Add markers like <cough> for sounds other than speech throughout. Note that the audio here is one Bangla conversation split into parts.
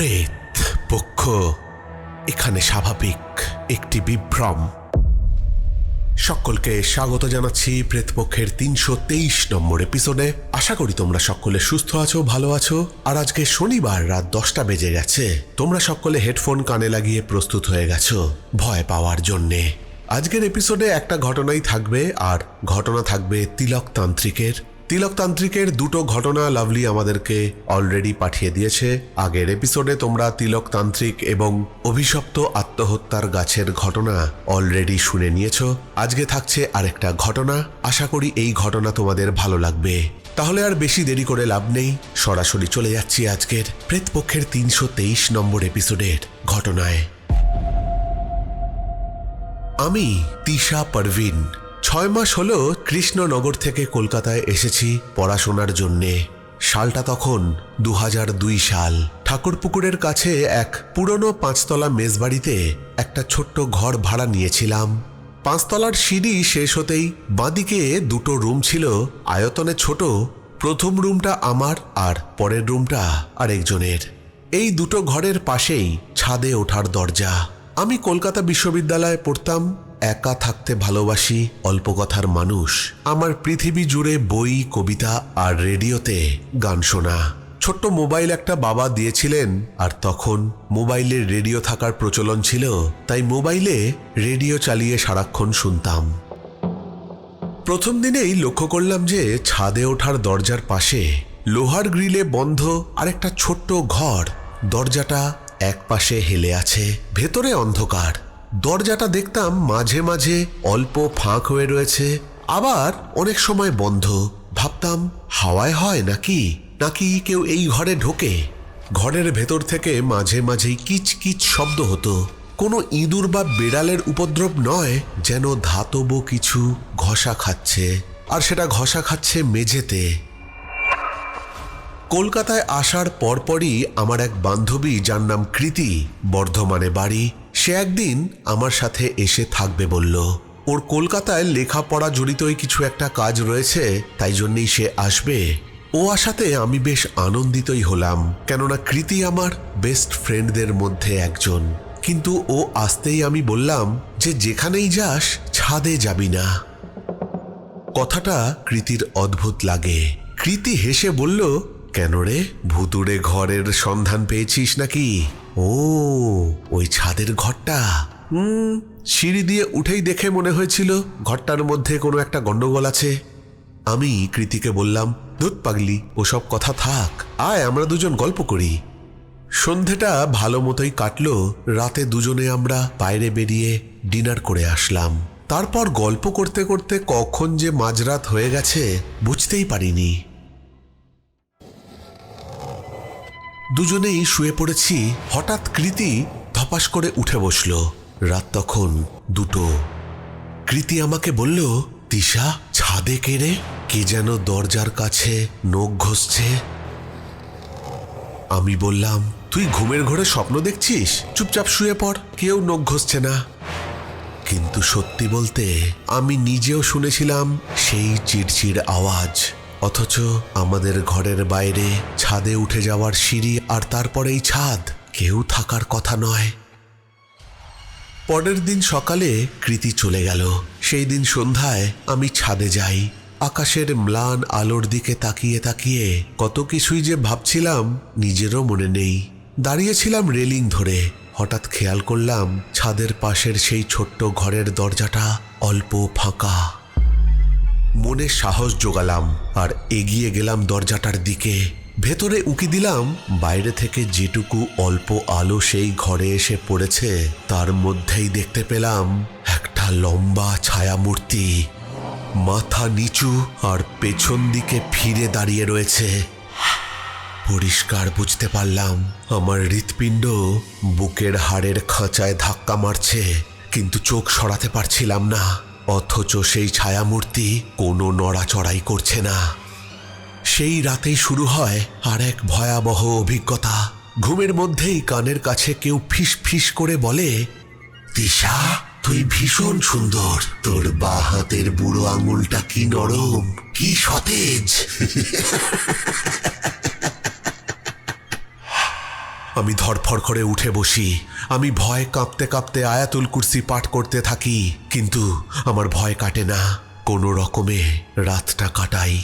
প্রেত পক্ষ, এখানে স্বাভাবিক একটি বিভ্রম। সকলকে স্বাগত জানাচ্ছি প্রেতপক্ষের তিনশো তেইশ নম্বর এপিসোডে আশা করি তোমরা সকলে সুস্থ আছো, ভালো আছো। আর আজকে শনিবার রাত দশটা বেজে গেছে। তোমরা সকলে হেডফোন কানে লাগিয়ে প্রস্তুত হয়ে গেছো ভয় পাওয়ার জন্যে। আজকের এপিসোডে একটা ঘটনাই থাকবে, আর ঘটনা থাকবে তিলক তান্ত্রিকের তিলকতান্ত্রিকের দুটো ঘটনা লাভলি আমাদেরকে অলরেডি পাঠিয়ে দিয়েছে। আগের এপিসোডে তোমরা তিলকতান্ত্রিক এবং অভিশপ্ত আত্মহত্যার গাছের ঘটনা অলরেডি শুনে নিয়েছো। আজকে থাকছে আরেকটা ঘটনা। আশা করি এই ঘটনা তোমাদের ভালো লাগবে। তাহলে আর বেশি দেরি করে লাভ নেই। সরাসরি চলে যাচ্ছি আজকের প্রেতপক্ষের তিনশো তেইশ নম্বর এপিসোডের ঘটনায়। আমি তিশা পারভিন। ছয় মাস হলো কৃষ্ণনগর থেকে কলকাতায় এসেছি পড়াশোনার জন্যে। সালটা তখন দু দুই সাল। ঠাকুরপুকুরের কাছে এক পুরনো পাঁচতলা মেজবাড়িতে একটা ছোট্ট ঘর ভাড়া নিয়েছিলাম। পাঁচতলার সিঁড়ি শেষ হতেই বাঁদিকে দুটো রুম ছিল, আয়তনে ছোট, প্রথম রুমটা আমার আর পরের রুমটা আরেকজনের। এই দুটো ঘরের পাশেই ছাদে ওঠার দরজা। আমি কলকাতা বিশ্ববিদ্যালয়ে পড়তাম একা থাকতে ভালোবাসি অল্প কথার মানুষ। আমার পৃথিবী জুড়ে বই, কবিতা আর রেডিওতে গান শোনা। ছোট্ট মোবাইল একটা বাবা দিয়েছিলেন, আর তখন মোবাইলে রেডিও থাকার প্রচলন ছিল, তাই মোবাইলে রেডিও চালিয়ে সারাক্ষণ শুনতাম। প্রথম দিনেই লক্ষ্য করলাম যে ছাদে ওঠার দরজার পাশে লোহার গ্রিলে বন্ধ আরেকটা ছোট্ট ঘর। দরজাটা এক পাশে হেলে আছে, ভেতরে অন্ধকার। দরজাটা দেখতাম মাঝে মাঝে অল্প ফাঁক হয়ে রয়েছে, আবার অনেক সময় বন্ধ। ভাবতাম, হাওয়ায় হয় নাকি? নাকি কেউ এই ঘরে ঢোকে? ঘরের ভেতর থেকে মাঝে মাঝেই কিচ কিচ শব্দ হতো। কোনো ইঁদুর বা বেড়ালের উপদ্রব নয় যেন ধাতব কিছু ঘষা খাচ্ছে, আর সেটা ঘষা খাচ্ছে মেঝেতে। কলকাতায় আসার পরপরই আমার এক বান্ধবী, যার নাম কৃতি, বর্ধমানে বাড়ি সে একদিন আমার সাথে এসে থাকবে বলল, ওর কলকাতায় লেখাপড়া জড়িতই কিছু একটা কাজ রয়েছে, তাই জন্যই সে আসবে। ও আসাতে আমি বেশ আনন্দিতই হলাম, কেননা কৃতি আমার বেস্ট ফ্রেন্ডদের মধ্যে একজন। কিন্তু ও আসতেই আমি বললাম যে যেখানেই যাস, ছাদে যাবি না। কথাটা কৃতির অদ্ভুত লাগে। কৃতি হেসে বলল, কেন রে, ভুতুড়ে ঘরের সন্ধান পেয়েছিস নাকি? ও, ওই ছাদের ঘরটা? হুম, সিঁড়ি দিয়ে উঠেই দেখে মনে হয়েছিল ঘরটার মধ্যে কোনো একটা গন্ডগোল আছে। আমি কৃতিকে বললাম, ধুত পাগলি, ওসব কথা থাক, আয় আমরা দুজন গল্প করি। সন্ধেটা ভালো মতোই কাটলো, রাতে দুজনে আমরা বাইরে বেরিয়ে ডিনার করে আসলাম। তারপর গল্প করতে করতে কখন যে মাঝরাত হয়ে গেছে, বুঝতেই পারিনি। দুজনেই শুয়ে পড়েছি, হঠাৎ কৃতি ধপাস করে উঠে বসল। রাত তখন দুটো। কৃতি আমাকে বলল, তিশা, ছাদে কেড়ে কে যেন দরজার কাছে নখ ঘষছে? আমি বললাম, তুই ঘুমের ঘরে স্বপ্ন দেখছিস? চুপচাপ শুয়ে পড়, কেউ নখ ঘষছে না। কিন্তু সত্যি বলতে, আমি নিজেও শুনেছিলাম সেই চিড়চিড় আওয়াজ। অথচ আমাদের ঘরের বাইরে ছাদে উঠে যাওয়ার সিঁড়ি আর তারপরেই ছাদ। কেউ থাকার কথা নয়। পরের দিন সকালে কৃতি চলে গেল। সেই দিন সন্ধ্যায় আমি ছাদে যাই। আকাশের ম্লান আলোর দিকে তাকিয়ে তাকিয়ে কত কিছুই যে ভাবছিলাম নিজেরও মনে নেই। দাঁড়িয়েছিলাম রেলিং ধরে। হঠাৎ খেয়াল করলাম ছাদের পাশের সেই ছোট্ট ঘরের দরজাটা অল্প ফাঁকা। মনে সাহস জোগালাম আর এগিয়ে গেলাম দরজাটার দিকে। ভেতরে উকি দিলাম। বাইরে থেকে যেটুকু অল্প আলো সেই ঘরে এসে পড়েছে, তার মধ্যেই দেখতে পেলাম একটা লম্বা ছায়ামূর্তি। মাথা নিচু আর পেছন দিকে ফিরে দাঁড়িয়ে রয়েছে। পরিষ্কার বুঝতে পারলাম, আমার হৃৎপিণ্ড বুকের হাড়ের খাঁচায় ধাক্কা মারছে, কিন্তু চোখ সরাতে পারছিলাম না। অথচ সেই ছায়ামূর্তি কোনো নড়াচড়াই করছে না। সেই রাতেই শুরু হয় আর এক ভয়াবহ অভিজ্ঞতা। ঘুমের মধ্যেই কানের কাছে কেউ ফিস ফিস করে বলে, তিশা, তুই ভীষণ সুন্দর। তোর বা হাতের বুড়ো আঙুলটা কি নরম, কি সতেজ? <laughs> আমি ধরফড় করে উঠে বসি। আমি ভয় কাঁপতে কাঁপতে আয়াতুল কুরসি পাঠ করতে থাকি, কিন্তু আমার ভয় কাটে না। কোনো রকমে রাতটা কাটাই।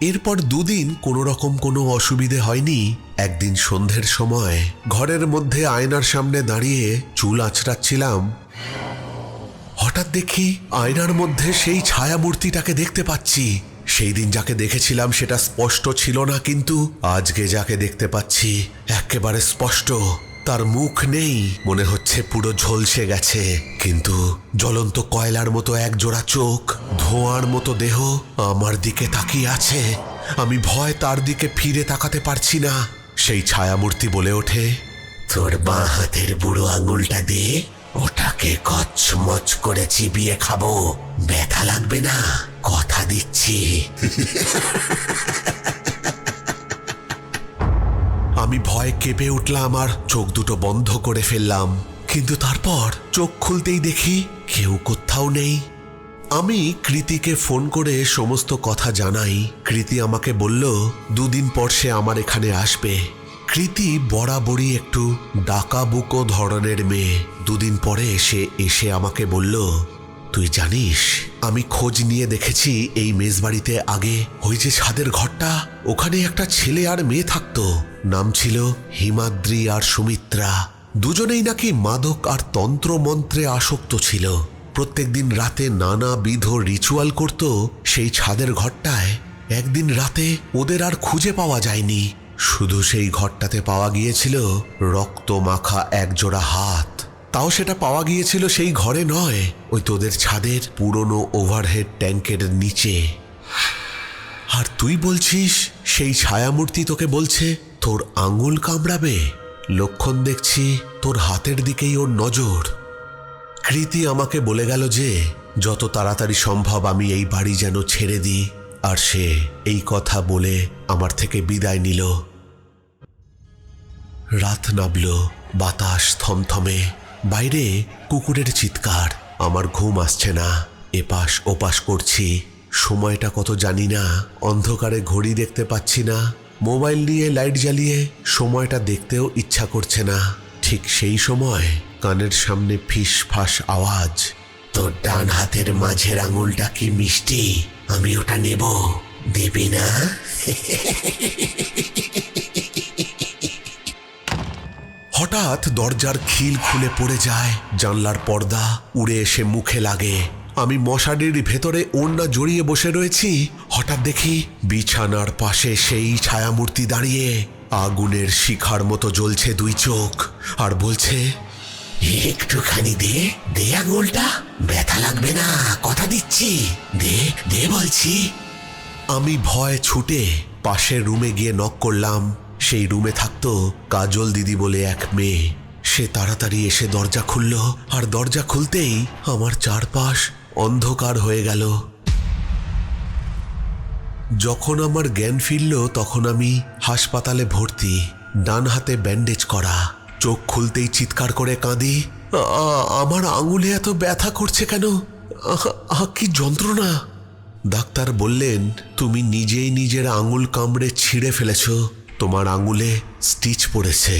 এরপর দুদিন কোনো রকম কোনো অসুবিধে হয়নি। একদিন সন্ধ্যের সময় ঘরের মধ্যে আয়নার সামনে দাঁড়িয়ে চুল আঁচড়াচ্ছিলাম। হঠাৎ দেখি আয়নার মধ্যে সেই ছায়া মূর্তিটাকে দেখতে পাচ্ছি। সেই দিন যাকে দেখেছিলাম সেটা স্পষ্ট ছিল না, কিন্তু আজকে যাকে দেখতে পাচ্ছি একেবারে স্পষ্ট। তার মুখ নেই, মনে হচ্ছে পুরো ঝলসে গেছে। কিন্তু জ্বলন্ত কয়লার মতো এক জোড়া চোখ, ধোঁয়ার মতো দেহ আমার দিকে তাকিয়ে আছে। আমি ভয় তার দিকে ফিরে তাকাতে পারছি না। সেই ছায়ামূর্তি বলে ওঠে, তোর বাঁ হাতের বুড়ো আঙুলটা দিয়ে ওটাকে কচমচ করে চিবিয়ে খাব। ব্যথা লাগবে না? কথা দিচ্ছি। আমি ভয় কেঁপে উঠলাম আর চোখ দুটো বন্ধ করে ফেললাম। কিন্তু তারপর চোখ খুলতেই দেখি কেউ কোথাও নেই। আমি কৃতিকে ফোন করে সমস্ত কথা জানাই। কৃতি আমাকে বলল, দুদিন পর সে আমার এখানে আসবে। কৃতি বরাবরই একটু ডাকাবুকো ধরনের মেয়ে। দুদিন পরে সে এসে আমাকে বলল, তুই জানিস আমি খোঁজ নিয়ে দেখেছি এই মেজবাড়িতে আগে ওই যে ছাদের ঘরটা, ওখানে একটা ছেলে আর মেয়ে থাকতো। নাম ছিল হিমাদ্রি আর সুমিত্রা। দুজনেই নাকি মাদক আর তন্ত্র মন্ত্রে আসক্ত ছিল। প্রত্যেকদিন রাতে নানাবিধ রিচুয়াল করত সেই ছাদের ঘরটায়। একদিন রাতে ওদের আর খুঁজে পাওয়া যায়নি। শুধু সেই ঘরটাতে পাওয়া গিয়েছিল রক্ত মাখা একজোড়া হাত। তাও সেটা পাওয়া গিয়েছিল সেই ঘরে নয়। ওই তোদের ছাদের পুরনো ওভারহেড ট্যাঙ্কের নিচে। আর তুই বলছিস সেই ছায়ামূর্তি তোকে বলছে তোর আঙুল কামড়াবে? লক্ষণ দেখছি তোর হাতের দিকেই ওর নজর। কৃতি আমাকে বলে গেল যে, যত তাড়াতাড়ি সম্ভব আমি এই বাড়ি যেন ছেড়ে দিই। আর সে এই কথা বলে আমার থেকে বিদায় নিল। রাত নামল, বাতাস থমথমে। বাইরে কুকুরের চিৎকার। আমার ঘুম আসছে না। এপাশ ওপাশ করছি। সময়টা কত জানি না। অন্ধকারে ঘড়ি দেখতে পাচ্ছি না। মোবাইল নিয়ে লাইট জ্বালিয়ে সময়টা দেখতেও ইচ্ছা করছে না। ঠিক সেই সময় কানের সামনে ফিস ফাস আওয়াজ। তোর ডান হাতের মাঝের আঙুলটা কি মিষ্টি? আমি ওটা নেব। দেবি না? <laughs> হঠাৎ দরজার খিল খুলে পড়ে যায়। জানলার পর্দা উড়ে এসে মুখে লাগে। আমি মশারির ভেতরে ওড়না জড়িয়ে বসে রয়েছি। হঠাৎ দেখি বিছানার পাশে সেই ছায়ামূর্তি দাঁড়িয়ে আগুনের শিখার মতো জ্বলছে দুই চোখ আর বলছে, একটুখানি দে দে আঙুলটা, ব্যথা লাগবে না, কথা দিচ্ছি, দে দে বলছি। আমি ভয় ছুটে পাশের রুমে গিয়ে নক করলাম। সেই রুমে থাকতো কাজল দিদি বলে এক মেয়ে। সে তাড়াতাড়ি এসে দরজা খুলল, আর দরজা খুলতেই আমার চারপাশ অন্ধকার হয়ে গেল। যখন আমার জ্ঞান ফিরল, তখন আমি হাসপাতালে ভর্তি, ডান হাতে ব্যান্ডেজ করা, চোখ খুলতেই চিৎকার করে কাঁদি। "আ- আ- আমার আঙুলে এত ব্যথা করছে কেন? কি যন্ত্রণা! ডাক্তার বললেন, তুমি নিজেই নিজের আঙুল কামড়ে ছিঁড়ে ফেলেছ। তোমার আঙুলে স্টিচ পড়েছে।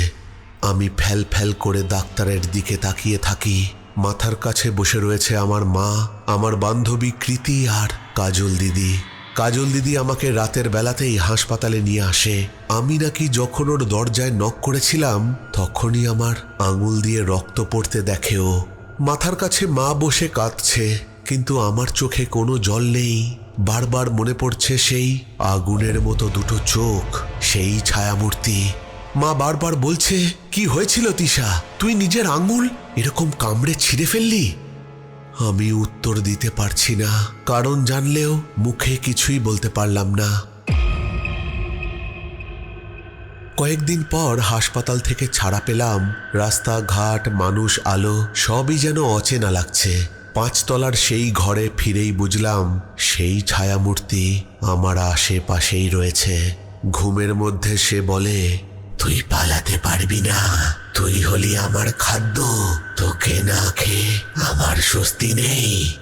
আমি ফ্যাল ফ্যাল করে ডাক্তারের দিকে তাকিয়ে থাকি। মাথার কাছে বসে রয়েছে আমার মা, আমার বান্ধবী কৃতি আর কাজল দিদি। কাজল দিদি আমাকে রাতের বেলাতেই হাসপাতালে নিয়ে আসে। আমি নাকি যখন ওর দরজায় নক করেছিলাম, তখনই আমার আঙুল দিয়ে রক্ত পড়তে দেখে ও মাথার কাছে মা বসে কাঁদছে, কিন্তু আমার চোখে কোনো জল নেই। বারবার মনে পড়ছে সেই আগুনের মতো দুটো চোখ, সেই ছায়ামূর্তি। মা বারবার বলছে, কি হয়েছিল, তিশা? তুই নিজের আঙুল এরকম কামড়ে ছিঁড়ে ফেললি? আমি উত্তর দিতে পারছি না, কারণ জানলেও মুখে কিছুই বলতে পারলাম না। কয়েকদিন পর হাসপাতাল থেকে ছাড়া পেলাম, রাস্তাঘাট, মানুষ, আলো, সবই যেন অচেনা লাগছে। পাঁচতলার সেই ঘরে ফিরেই বুঝলাম, সেই ছায়ামূর্তি আমার আশেপাশেই রয়েছে। ঘুমের মধ্যে সে বলে, তুই পালাতে পারবি না। তুই হলি আমার খাদ্য। তোকে না খেয়ে আমার স্বস্তি নেই।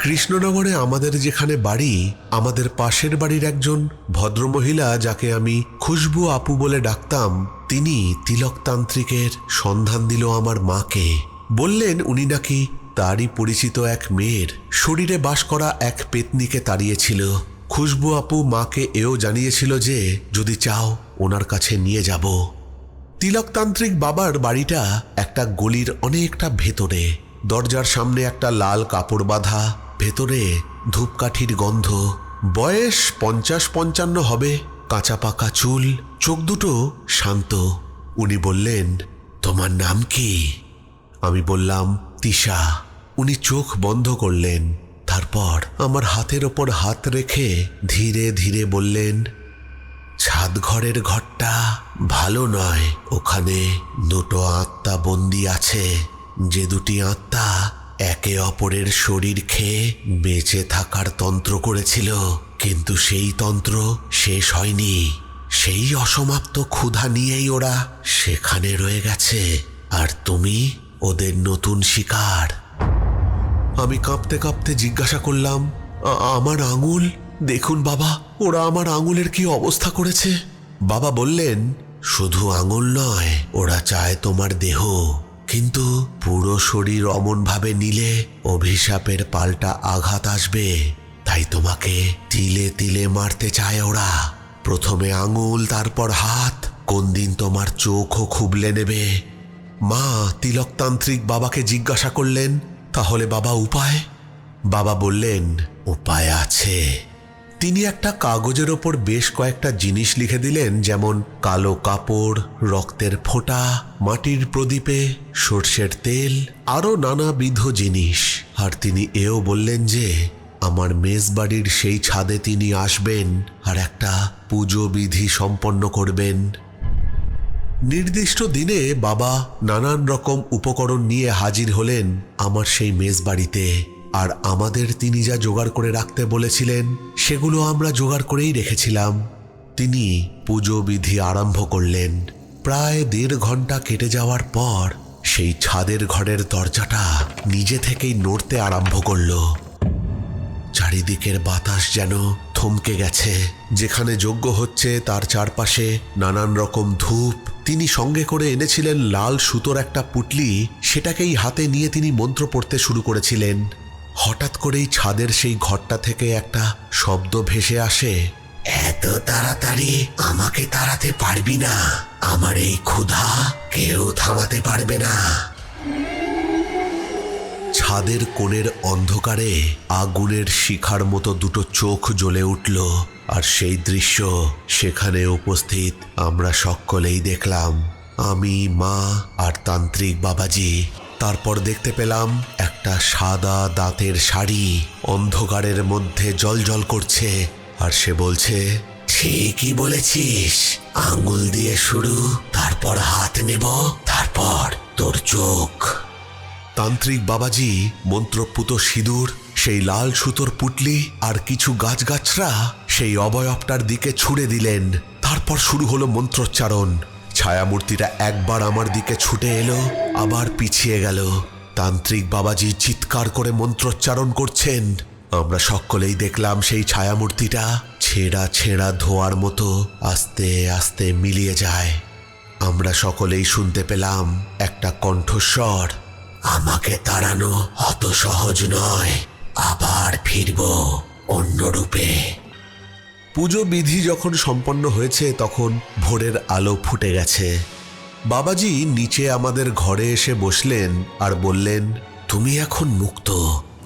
কৃষ্ণনগরে আমাদের যেখানে বাড়ি, আমাদের পাশের বাড়ির একজন ভদ্রমহিলা যাকে আমি খুশবু আপু বলে ডাকতাম, তিনি তিলকতান্ত্রিকের সন্ধান দিল আমার মাকে। বললেন, উনি নাকি তারই পরিচিত এক মেয়ের। শরীরে বাস করা এক পেতনিকে তাড়িয়েছিল। খুশবু আপু মাকে এও জানিয়েছিল যে, যদি চাও, ওনার কাছে নিয়ে যাব। তিলকতান্ত্রিক বাবার বাড়িটা একটা গলির অনেকটা ভেতরে। দরজার সামনে একটা লাল কাপড় বাঁধা, ভেতরে ধূপকাঠির গন্ধ। বয়স পঞ্চাশ পঞ্চান্ন হবে, কাঁচা পাকা চুল, চোখ দুটো শান্ত। উনি বললেন, তোমার নাম কি? আমি বললাম, তিশা, উনি চোখ বন্ধ করলেন। তারপর আমার হাতের ওপর হাত রেখে ধীরে ধীরে বললেন ছাদ ঘরের ঘরটা ভালো নয়। ওখানে দুটো আত্মা বন্দি আছে। যে দুটি আত্মা একে অপরের শরীর খেয়ে বেঁচে থাকার তন্ত্র করেছিল। কিন্তু সেই তন্ত্র শেষ হয়নি। সেই অসমাপ্ত ক্ষুধা নিয়েই ওরা সেখানে রয়ে গেছে। আর তুমি ওদের নতুন শিকার। আমি কাঁপতে কাঁপতে জিজ্ঞাসা করলাম আমার আঙুল? দেখুন বাবা, ওরা আমার আঙুলের কি অবস্থা করেছে? বাবা বললেন, শুধু আঙুল নয়, ওরা চায় তোমার দেহ। কিন্তু পুরো শরীর অমনভাবে নিলে অভিশাপের পাল্টা আঘাত আসবে। তাই তোমাকে তিলে তিলে মারতে চায় ওরা। প্রথমে আঙুল, তারপর হাত। কোন দিন তোমার চোখও খুবলে নেবে। মা তিলকতান্ত্রিক বাবাকে জিজ্ঞাসা করলেন, তাহলে বাবা উপায়? বাবা বললেন, উপায় আছে। তিনি একটা কাগজের ওপর বেশ কয়েকটা জিনিস লিখে দিলেন, যেমন কালো কাপড়, রক্তের ফোঁটা, মাটির প্রদীপে, সর্ষের তেল, আরও নানাবিধ জিনিস। আর তিনি এও বললেন যে, আমার মেজবাড়ির সেই ছাদে তিনি আসবেন আর একটা পুজো বিধি সম্পন্ন করবেন। নির্দিষ্ট দিনে বাবা নানান রকম উপকরণ নিয়ে হাজির হলেন আমার সেই মেজবাড়িতে। আর আমাদের তিনি যা জোগাড় করে রাখতে বলেছিলেন, সেগুলো আমরা জোগাড় করেই রেখেছিলাম। তিনি পুজো বিধি আরম্ভ করলেন। প্রায় দেড় ঘণ্টা কেটে যাওয়ার পর সেই ছাদের ঘরের দরজাটা নিজে থেকেই নড়তে আরম্ভ করল। চারিদিকের বাতাস যেন থমকে গেছে। যেখানে যজ্ঞ হচ্ছে, তার চারপাশে নানান রকম ধূপ। তিনি সঙ্গে করে এনেছিলেন লাল সুতোর একটা পুটলি। সেটাকেই হাতে নিয়ে তিনি মন্ত্র পড়তে শুরু করেছিলেন। হঠাৎ করেই ছাদের সেই ঘরটা থেকে একটা শব্দ ভেসে আসে। এত তাড়াতাড়ি আমাকে তাড়াতে পারবি না। আমার এই ক্ষুধা কেউ থামাতে পারবে না। ছাদের কোণের অন্ধকারে আগুনের শিখার মতো দুটো চোখ জ্বলে উঠল, আর সেই দৃশ্য সেখানে উপস্থিত আমরা সকলেই দেখলাম। আমি, মা, আর তান্ত্রিক বাবাজি। তারপর দেখতে পেলাম একটা সাদা দাঁতের শাড়ি অন্ধকারের মধ্যে জলজল করছে, আর সে বলছে, ঠিকই বলেছিস। আঙ্গুল দিয়ে শুরু, তারপর হাত নেব, তারপর তোর চোখ। তান্ত্রিক বাবাজি, মন্ত্রপুত সিঁদুর, সেই লাল সুতোর পুটলি আর কিছু গাছগাছরা সেই অবয়বটার দিকে ছুড়ে দিলেন। তারপর শুরু হলো মন্ত্রোচ্চারণ। ছায়ামূর্তিটা একবার আমার দিকে ছুটে এলো, আবার পিছিয়ে গেল। তান্ত্রিক বাবাজি চিৎকার করে মন্ত্রোচ্চারণ করছেন। আমরা সকলেই দেখলাম সেই ছায়ামূর্তিটা ছেঁড়া ছেঁড়া ধোয়ার মতো আস্তে আস্তে মিলিয়ে যায়। আমরা সকলেই শুনতে পেলাম একটা কণ্ঠস্বর। আমাকে তাড়ানো অত সহজ নয়। আবার ফিরব অন্য রূপে। পুজো বিধি যখন সম্পন্ন হয়েছে, তখন ভোরের আলো ফুটে গেছে। বাবাজি নিচে আমাদের ঘরে এসে বসলেন আর বললেন, তুমি এখন মুক্ত,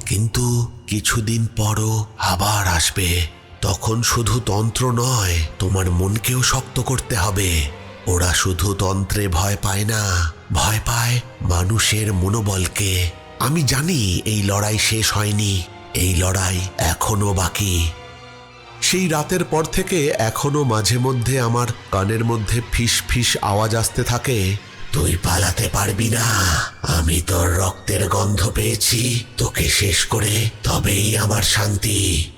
কিন্তু কিছুদিন পরও আবার আসবে। তখন শুধু তন্ত্র নয়, তোমার মনকেও শক্ত করতে হবে। ওরা শুধু তন্ত্রে ভয় পায় না, ভয় পায় মানুষের মনোবলকে। আমি জানি এই লড়াই শেষ হয়নি, এই লড়াই এখনও বাকি। সেই রাতের পর থেকে এখনও মাঝে মধ্যে আমার কানের মধ্যে ফিস ফিস আওয়াজ আসতে থাকে। তুই পালাতে পারবি না, আমি তোর রক্তের গন্ধ পেয়েছি, তোকে শেষ করে তবেই আমার শান্তি।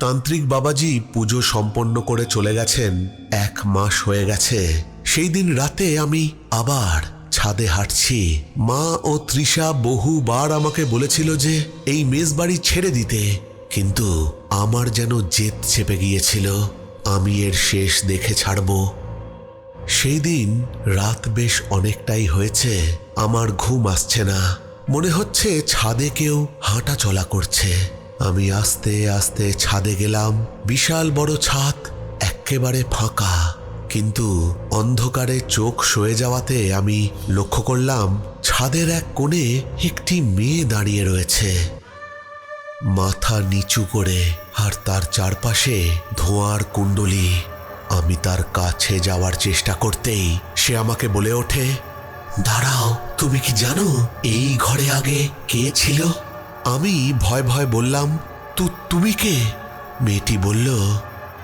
তান্ত্রিক বাবাজি পুজো সম্পন্ন করে চলে গেছেন। এক মাস হয়ে গেছে। সেই দিন রাতে আমি আবার ছাদে হাঁটছি। মা ও তৃষা বহুবার আমাকে বলেছিল যে, এই মেজবাড়ি ছেড়ে দিতে। কিন্তু আমার যেন জেদ চেপে গিয়েছিল। আমি এর শেষ দেখে ছাড়ব। সেই দিন রাত বেশ অনেকটাই হয়েছে। আমার ঘুম আসছে না। মনে হচ্ছে ছাদে কেউ হাঁটা চলা করছে। আমি আস্তে আস্তে ছাদে গেলাম। বিশাল বড় ছাদ একেবারে ফাঁকা। কিন্তু অন্ধকারে চোখ সয়ে যাওয়াতে আমি লক্ষ্য করলাম, ছাদের এক কোণে একটি মেয়ে দাঁড়িয়ে রয়েছে। মাথা নিচু করে আর তার চারপাশে ধোঁয়ার কুণ্ডলি। আমি তার কাছে যাওয়ার চেষ্টা করতেই সে আমাকে বলে ওঠে, দাঁড়াও, তুমি কি জানো, এই ঘরে আগে কে ছিল? আমি ভয় ভয় বললাম, তু, তুমি কে? মেয়েটি বলল,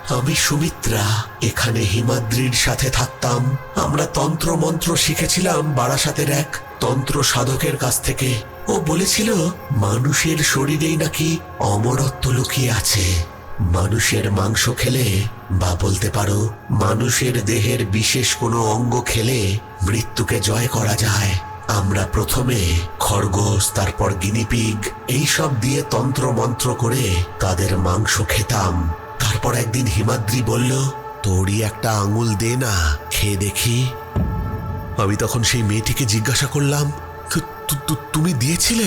আমি সুমিত্রা। এখানে হিমাদ্রির সাথে থাকতাম। আমরা তন্ত্র মন্ত্র শিখেছিলাম বারাসাতের এক তন্ত্র সাধকের কাছ থেকে। ও বলেছিল, মানুষের শরীরেই নাকি অমরত্ব লুকিয়ে আছে। মানুষের মাংস খেলে বা বলতে পারো, মানুষের দেহের বিশেষ কোনো অঙ্গ খেলে মৃত্যুকে জয় করা যায়। আমরা প্রথমে খরগোশ, তারপর গিনিপিগ এইসব দিয়ে তন্ত্র মন্ত্র করে তাদের মাংস খেতাম। তারপর একদিন হিমাদ্রি বলল, তোরই একটা আঙুল দে না, খেয়ে দেখি। আমি তখন সেই মেয়েটিকে জিজ্ঞাসা করলাম, "তু- তু- তু- তুমি দিয়েছিলে?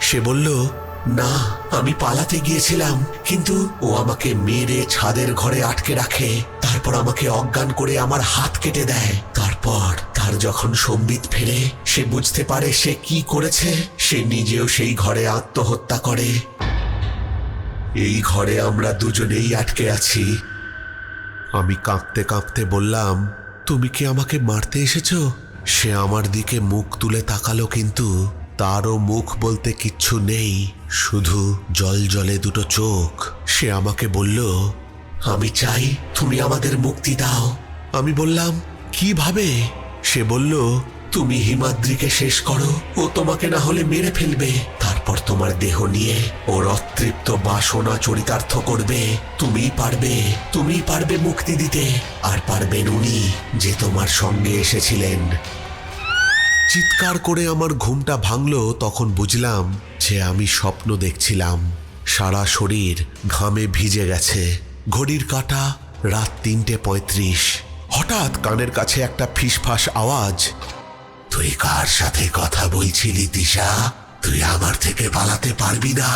সে বলল, না, আমি পালাতে গিয়েছিলাম, কিন্তু ও আমাকে মেরে ছাদের ঘরে আটকে রাখে, তারপর আমাকে অজ্ঞান করে আমার হাত কেটে দেয়। তারপর তার যখন সম্বিত ফেরে, সে বুঝতে পারে সে কি করেছে। সে নিজেও সেই ঘরে আত্মহত্যা করে। এই ঘরে আমরা দুজনেই আটকে আছি। আমি কাঁপতে কাঁপতে বললাম, তুমি কি আমাকে মারতে এসেছ? সে আমার দিকে মুখ তুলে তাকালো কিন্তু তারও মুখ বলতে কিচ্ছু নেই, শুধু জল জলে দুটো চোখ। সে আমাকে বলল, আমি চাই তুমি আমাদের মুক্তি দাও। আমি বললাম, কীভাবে? সে বলল, তুমি হিমাদ্রিকে শেষ করো। ও তোমাকে না হলে মেরে ফেলবে। তারপর তোমার দেহ নিয়ে ওর অতৃপ্ত বাসনা চরিতার্থ করবে। তুমিই পারবে তুমিই পারবে মুক্তি দিতে। আর পারবেন উনি যে তোমার সঙ্গে এসেছিলেন। চিৎকার করে আমার ঘুমটা ভাঙলো, তখন বুঝলাম যে আমি স্বপ্ন দেখছিলাম। সারা শরীর ঘামে ভিজে গেছে। ঘড়ির কাটা রাত তিনটে পঁয়ত্রিশ। হঠাৎ কানের কাছে একটা ফিসফাস আওয়াজ। তুই কার সাথে কথা বলছিলি দিশা তুই আমার থেকে পালাতে পারবি না।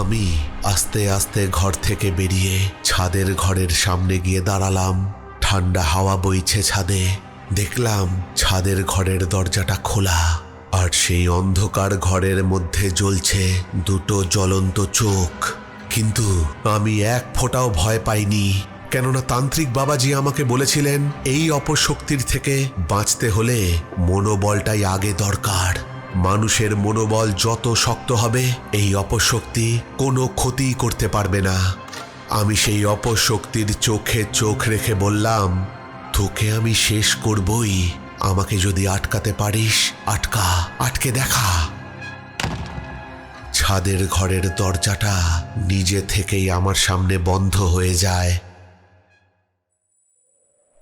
আমি আস্তে আস্তে ঘর থেকে বেরিয়ে ছাদের ঘরের সামনে গিয়ে দাঁড়ালাম। ঠান্ডা হাওয়া বইছে ছাদে। দেখলাম ছাদের ঘরের দরজাটা খোলা, আর সেই অন্ধকার ঘরের মধ্যে জ্বলছে দুটো জ্বলন্ত চোখ। কিন্তু আমি এক ফোঁটাও ভয় পাইনি। কেননা তান্ত্রিক বাবাজি আমাকে বলেছিলেন, এই অপশক্তির থেকে বাঁচতে হলে মনোবলটাই আগে দরকার। মানুষের মনোবল যত শক্ত হবে, এই অপশক্তি কোনো ক্ষতি করতে পারবে না। আমি সেই অপশক্তির চোখে চোখ রেখে বললাম, তোকে আমি শেষ করবই। আমাকে যদি আটকাতে পারিস, আটকা, আটকে দেখা। ছাদের ঘরের দরজাটা নিজে থেকেই আমার সামনে বন্ধ হয়ে যায়।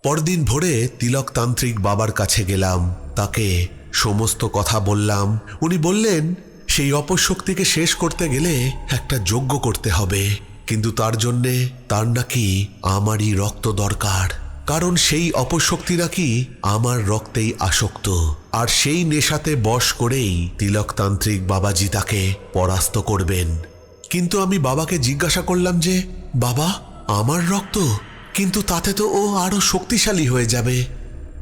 পরদিন ভোরে তিলকতান্ত্রিক বাবার কাছে গেলাম। তাকে সমস্ত কথা বললাম। উনি বললেন, সেই অপশক্তিকে শেষ করতে গেলে একটা যজ্ঞ করতে হবে। কিন্তু তার জন্যে তার নাকি আমারই রক্ত দরকার। কারণ সেই অপশক্তি নাকি আমার রক্তেই আসক্ত। আর সেই নেশাতে বশ করেই তিলকতান্ত্রিক বাবাজি তাকে পরাস্ত করবেন। কিন্তু আমি বাবাকে জিজ্ঞাসা করলাম যে, বাবা, আমার রক্ত? কিন্তু তাতে তো ও আরও শক্তিশালী হয়ে যাবে।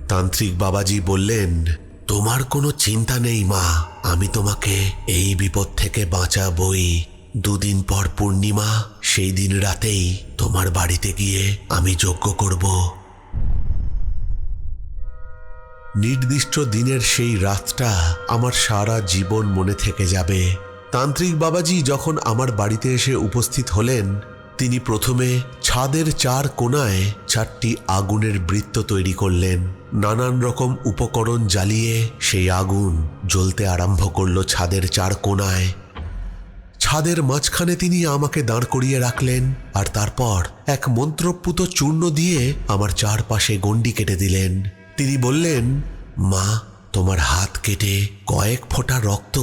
তান্ত্রিক বাবাজি বললেন, তোমার কোনো চিন্তা নেই, মা। আমি তোমাকে এই বিপদ থেকে বাঁচাবই। দুদিন পর পূর্ণিমা, সেই দিন রাতেই তোমার বাড়িতে গিয়ে আমি যজ্ঞ করব। নির্দিষ্ট দিনের সেই রাতটা আমার সারা জীবন মনে থেকে যাবে। তান্ত্রিক বাবাজি যখন আমার বাড়িতে এসে উপস্থিত হলেন তিনি প্রথমে ছাদের চার কোনায় চারটি আগুনের বৃত্ত তৈরি করলেন। নানান রকম উপকরণ জ্বালিয়ে সেই আগুন জ্বলতে আরম্ভ করল ছাদের চার কোনায় ছাদের মাঝখানে তিনি আমাকে দাঁড় করিয়ে রাখলেন আর তারপর এক মন্ত্রপুত চূর্ণ দিয়ে আমার চারপাশে গণ্ডি কেটে দিলেন। তিনি বললেন, মা, তোমার হাত কেটে কয়েক ফোঁটা রক্ত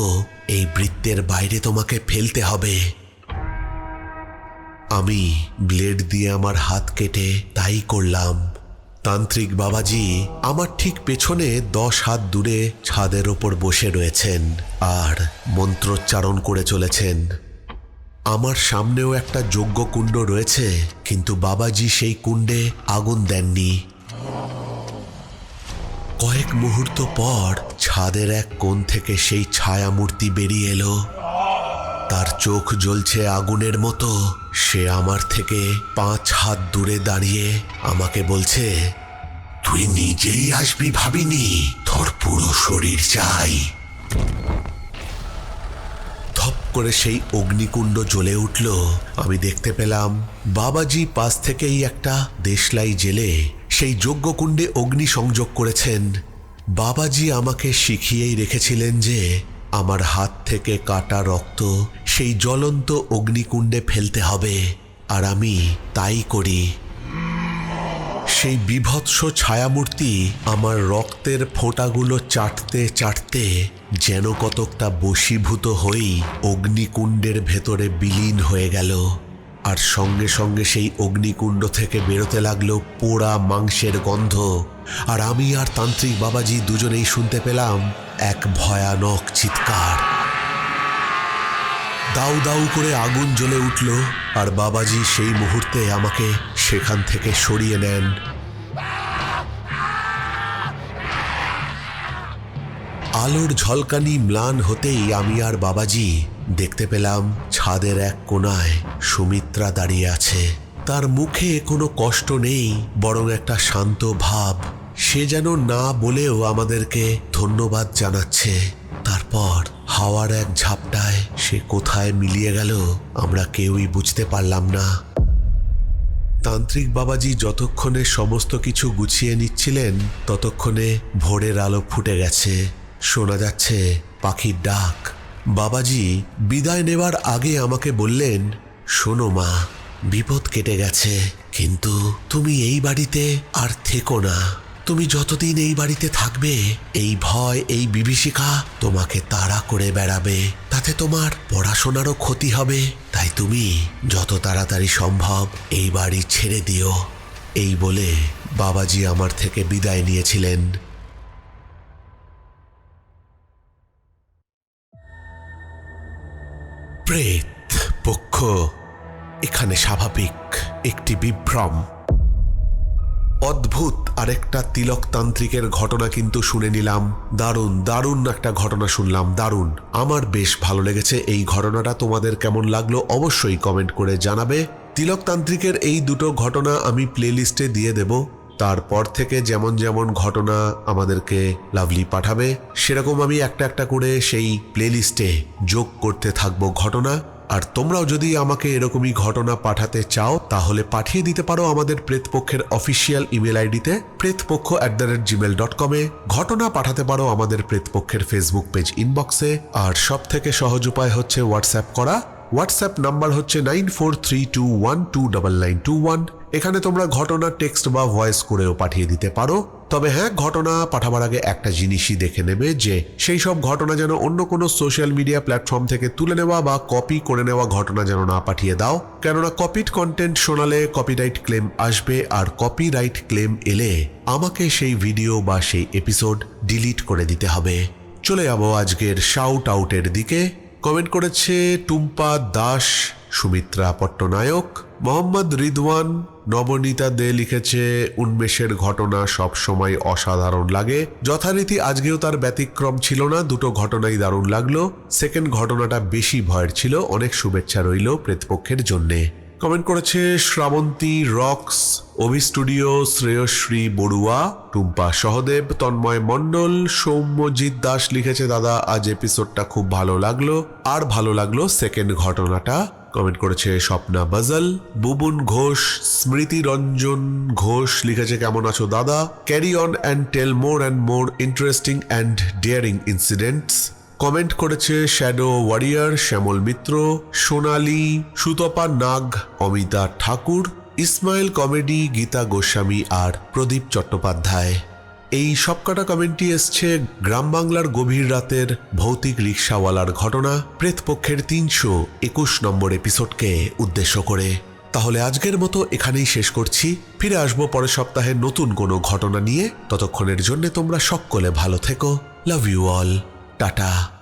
এই বৃত্তের বাইরে তোমাকে ফেলতে হবে। আমি ব্লেড দিয়ে আমার হাত কেটে তাই করলাম। তান্ত্রিক বাবাজি আমার ঠিক পেছনে দশ হাত দূরে ছাদের ওপর বসে রয়েছেন আর মন্ত্রোচ্চারণ করে চলেছেন। আমার সামনেও একটা যজ্ঞ কুণ্ড রয়েছে, কিন্তু বাবাজি সেই কুণ্ডে আগুন দেননি। কয়েক মুহূর্ত পর ছাদের এক কোণ থেকে সেই ছায়ামূর্তি বেরিয়ে এলো। তার চোখ জ্বলছে আগুনের মতো। সে আমার থেকে পাঁচ হাত দূরে দাঁড়িয়ে আমাকে বলছে, তুই নিজেই আসবি ভাবিনি? তোর পুরো শরীর চাই। ধপ করে সেই অগ্নিকুণ্ড জ্বলে উঠল। আমি দেখতে পেলাম বাবাজি পাশ থেকেই একটা দেশলাই জেলে সেই যজ্ঞকুণ্ডে অগ্নি সংযোগ করেছেন। বাবাজি আমাকে শিখিয়েই রেখেছিলেন যে আমার হাত থেকে কাটা রক্ত সেই জ্বলন্ত অগ্নিকুণ্ডে ফেলতে হবে, আর আমি তাই করি। সেই বিভৎস ছায়ামূর্তি আমার রক্তের ফোঁটাগুলো চাটতে চাটতে যেন কতকটা বশীভূত হয়েই অগ্নিকুণ্ডের ভেতরে বিলীন হয়ে গেল, আর সঙ্গে সঙ্গে সেই অগ্নিকুণ্ড থেকে বেরোতে লাগল পোড়া মাংসের গন্ধ। আর আমি আর তান্ত্রিক বাবাজি দুজনেই শুনতে পেলাম এক ভয়ানক চিৎকার। দাউ দাউ করে আগুন জ্বলে উঠল, আর বাবাজি সেই মুহূর্তে আমাকে সেখান থেকে সরিয়ে নেন। আলোর ঝলকানি ম্লান হতেই আমি আর বাবাজি দেখতে পেলাম ছাদের এক কোণায় সুমিত্রা দাঁড়িয়ে আছে। তার মুখে কোনো কষ্ট নেই, বরং একটা শান্ত ভাব সে যেন না বলেও আমাদেরকে ধন্যবাদ জানাচ্ছে। তারপর হাওয়ার এক ঝাপটায় সে কোথায় মিলিয়ে গেল, আমরা কেউই বুঝতে পারলাম না। তান্ত্রিক বাবাজি যতক্ষণে সমস্ত কিছু গুছিয়ে নিচ্ছিলেন, ততক্ষণে ভোরের আলো ফুটে গেছে। শোনা যাচ্ছে পাখির ডাক। বাবাজি বিদায় নেবার আগে আমাকে বললেন, শোনো মা, বিপদ কেটে গেছে, কিন্তু তুমি এই বাড়িতে আর থেকো না। তুমি যতদিন এই বাড়িতে থাকবে, এই ভয়, এই বিভীষিকা তোমাকে তাড়া করে বেড়াবে। তাতে তোমার পড়াশোনারও ক্ষতি হবে। তাই তুমি যত তাড়াতাড়ি সম্ভব এই বাড়ি ছেড়ে দিও। এই বলে বাবাজি আমার থেকে বিদায় নিয়েছিলেন। প্রেত পক্ষ, এখানে স্বাভাবিক একটি বিভ্রম। অদ্ভুত আরেকটা তিলকতান্ত্রিকের ঘটনা কিন্তু শুনে নিলাম। দারুণ দারুণ একটা ঘটনা শুনলাম, দারুণ। আমার বেশ ভালো লেগেছে এই ঘটনাটা, তোমাদের কেমন লাগল অবশ্যই কমেন্ট করে জানাবে। তিলকতান্ত্রিকের এই দুটো ঘটনা আমি প্লেলিস্টে দিয়ে দেব। তারপর থেকে যেমন যেমন ঘটনা আমাদেরকে লাভলি পাঠাবে, সেরকম আমি একটা একটা করে সেই প্লেলিস্টে যোগ করতে থাকব ঘটনা। আর তোমরাও যদি আমাকে এরকমই ঘটনা পাঠাতে চাও, তাহলে পাঠিয়ে দিতে পারো আমাদের প্রেতপক্ষের অফিসিয়াল ইমেল আইডিতে Pretpakkho at the rate Gmail dot কমে ঘটনা পাঠাতে পারো আমাদের প্রেতপক্ষের ফেসবুক পেজ ইনবক্সে আর সব থেকে সহজ উপায় হচ্ছে হোয়াটসঅ্যাপ করা। হোয়াটসঅ্যাপ নাম্বার হচ্ছে nine four three two one two double nine two one এখানে তোমরা ঘটনা টেক্সট বা ভয়েস করেও পাঠিয়ে দিতে পারো। তবে হ্যাঁ ঘটনা পাঠাবার আগে একটা জিনিসই দেখে নেবে যে সেই সব ঘটনা যেন অন্য কোনো সোশ্যাল মিডিয়া প্ল্যাটফর্ম থেকে তুলে নেওয়া বা কপি করে নেওয়া ঘটনা যেন না পাঠিয়ে দাও। কেননা কপিড কন্টেন্ট শোনালে কপিরাইট ক্লেম আসবে আর কপিরাইট ক্লেম এলে আমাকে সেই ভিডিও বা সেই এপিসোড ডিলিট করে দিতে হবে। চলে যাব আজকের শাউট আউটের দিকে। কমেন্ট করেছে, টুম্পা দাস, সুমিত্রা পট্টনায়ক। মোহাম্মদ রিদওয়ান নবনীতা দে লিখেছে, উন্মেষের ঘটনা সব সময় অসাধারণ লাগে। যথারীতি আজকেও তার ব্যতিক্রম ছিল না, দুটো ঘটনাই দারুণ লাগল। সেকেন্ড ঘটনাটা বেশি ভয়ের ছিল, অনেক শুভেচ্ছা রইল প্রেতপক্ষের জন্যে। কমেন্ট করেছে, শ্রাবন্তী রক্স, অভি স্টুডিও, শ্রেয়শ্রী বড়ুয়া, টুম্পা সহদেব, তন্ময় মণ্ডল, সৌম্যজিৎ দাস লিখেছে, দাদা, আজ এপিসোডটা খুব ভালো লাগল। আর ভালো লাগল সেকেন্ড ঘটনাটা। কমেন্ট করেছে স্বপ্না বাজল, বুবুন ঘোষ, স্মৃতি রঞ্জন ঘোষ লিখেছে, কেমন আছো দাদা? Carry on and tell more and more interesting and daring incidents comment করেছে shadow warrior Shyamal Mitra, Sonali, Sutapa Nag, Amita Thakur, Ismail comedy, Gita Goswami আর প্রদীপ চট্টোপাধ্যায়। এই সবকাটা কমেন্টটি এসছে গ্রাম বাংলার গভীর রাতের ভৌতিক রিক্সাওয়ালার ঘটনা প্রেতপক্ষের তিনশো একুশ নম্বর এপিসোডকে উদ্দেশ্য করে। তাহলে আজকের মতো এখানেই শেষ করছি। ফিরে আসব পরের সপ্তাহে নতুন কোনো ঘটনা নিয়ে। ততক্ষণের জন্য তোমরা সকলে ভালো থেকো। Love you all tata.